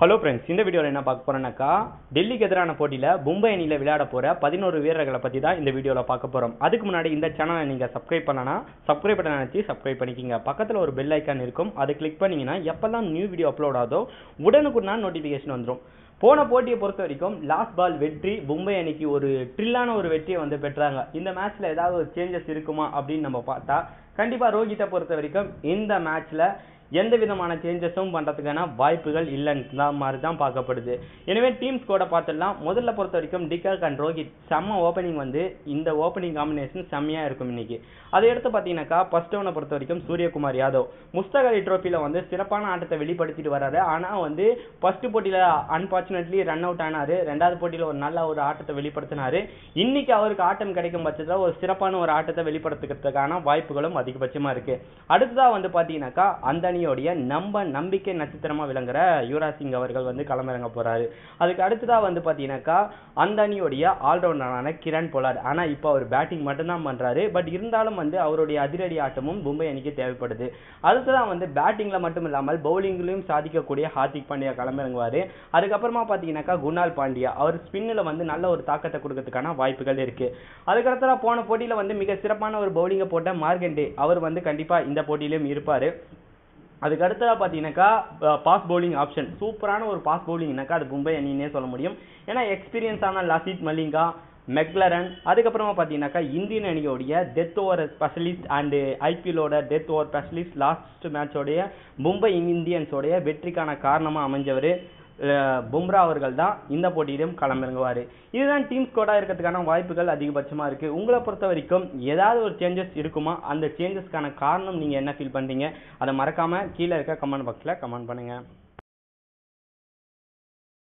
Hello friends இந்த வீடியோவில் என்ன பார்க்க போறோம்னாக்கா டெல்லிக்கு எதிரான போட்டியில் மும்பை அணியில் விளையாட போகிற பதினோரு வீரர்களை பற்றி தான் இந்த வீடியோவில் பார்க்க போகிறோம் அதுக்கு முன்னாடி இந்த சேனலை நீங்கள் சப்ஸ்கிரைப் பண்ணனா சப்ஸ்கிரைப் பண்ண நினச்சி சப்ஸ்கிரைப் பண்ணிக்கிங்க. பக்கத்தில் ஒரு பெல் ஐக்கான் இருக்கும் அதை கிளிக் பண்ணிங்கன்னா எப்போல்லாம் நியூ வீடியோ அப்லோட் ஆகுதோ உடனுக்குடன் நோட்டிஃபிகேஷன் வந்துடும் போன போட்டியை பொறுத்த வரைக்கும் லாஸ்ட் பால் வெற்றி மும்பை அணிக்கு ஒரு ட்ரில்லான ஒரு வெற்றியை வந்து பெற்றாங்க. இந்த மேட்ச்சில் ஏதாவது ஒரு சேஞ்சஸ் இருக்குமா அப்படின்னு நம்ம பார்த்தா கண்டிப்பாக ரோஹித்தை பொறுத்த வரைக்கும் இந்த மேட்ச்சில் எந்த விதமான சேஞ்சஸும் பண்ணுறதுக்கான வாய்ப்புகள் இல்லைன்ற மாதிரி தான் பார்க்கப்படுது. எனவே டீம் ஸ்கோட பார்த்துடலாம். முதல்ல பொறுத்த வரைக்கும் டிகாக் அண்ட் ரோஹித் செம்ம ஓப்பனிங் வந்து இந்த ஓப்பனிங் காம்பினேஷன் செம்மையாக இருக்கும் இன்னைக்கு. அதை எடுத்து பார்த்தீங்கன்னாக்கா ஃபர்ஸ்ட் டவுனை பொறுத்த வரைக்கும் சூரியகுமார் யாதவ். முஸ்தக் அலி ட்ரோஃபியில் வந்து சிறப்பான ஆட்டத்தை வெளிப்படுத்திட்டு வராரு ஆனால் வந்து ஃபர்ஸ்ட் போட்டியில் அன்பார்ச்சுனேட்லி ரன் அவுட் ஆனார். ரெண்டாவது போட்டியில் ஒரு நல்ல ஒரு ஆட்டத்தை வெளிப்படுத்தினார். இன்னைக்கு அவருக்கு ஆட்டம் கிடைக்கும் பட்சத்தில் ஒரு சிறப்பான ஒரு ஆட்டத்தை வெளிப்படுத்துறதுக்கான வாய்ப்புகளும் அதிகபட்சமாக இருக்குது அடுத்ததாக வந்து பார்த்தீங்கன்னாக்கா அந்த கூட்டணியோடைய நம்ப நம்பிக்கை நட்சத்திரமா விளங்குற யுவராஜ் சிங் அவர்கள் வந்து களமிறங்க போறாரு. அதுக்கு அடுத்ததா வந்து பார்த்தீங்கன்னாக்கா அந்த அணியோடைய ஆல்ரவுண்டரான கிரண் பொலாட். ஆனா இப்போ அவர் பேட்டிங் மட்டும்தான் பண்றாரு. பட் இருந்தாலும் வந்து அவருடைய அதிரடி ஆட்டமும் மும்பை அணிக்கு தேவைப்படுது. அடுத்ததான் வந்து பேட்டிங்ல மட்டும் இல்லாமல் பவுலிங்லையும் சாதிக்கக்கூடிய ஹார்திக் பாண்டியா களமிறங்குவாரு. அதுக்கப்புறமா பார்த்தீங்கன்னாக்கா குணால் பாண்டியா. அவர் ஸ்பின்னில் வந்து நல்ல ஒரு தாக்கத்தை கொடுக்கறதுக்கான வாய்ப்புகள் இருக்கு. அதுக்கடுத்தா போன போட்டியில வந்து மிக சிறப்பான ஒரு பவுலிங்கை போட்ட மார்கண்டே. அவர் வந்து கண்டிப்பா இந்த போட்டியிலும் இருப்பாரு. அதுக்கு அடுத்ததாக பார்த்தீங்கன்னாக்கா பாஸ் பவுலிங் ஆப்ஷன் சூப்பரான ஒரு பாஸ் பவுலிங்னாக்கா அது மும்பை அணின்னே சொல்ல முடியும். ஏன்னா எக்ஸ்பீரியன்ஸான லசித் மலிங்கா மெக்லரன் அதுக்கப்புறமா பார்த்தீங்கன்னாக்கா இந்தியன் அணியோடைய டெத் ஓவர் ஸ்பெஷலிஸ்ட் அண்டு ஐபிஎலோட டெத் ஓவர் ஸ்பெஷலிஸ்ட் லாஸ்ட் மேட்சோடைய மும்பை இந்தியன்ஸோடைய வெற்றிக்கான காரணமாக அமைஞ்சவர். பும்ரா அவர்கள் தான் இந்த போட்டியிலும் களமிறங்குவார். இதுதான் டீம் ஸ்கோடாக இருக்கிறதுக்கான வாய்ப்புகள் அதிகபட்சமாக இருக்குது உங்களை பொறுத்த வரைக்கும் ஏதாவது ஒரு சேஞ்சஸ் இருக்குமா? அந்த சேஞ்சஸ்க்கான காரணம் நீங்கள் என்ன ஃபீல் பண்ணுறீங்க அதை மறக்காமல் கீழே இருக்க கமெண்ட் பாக்ஸில் கமெண்ட் பண்ணுங்கள்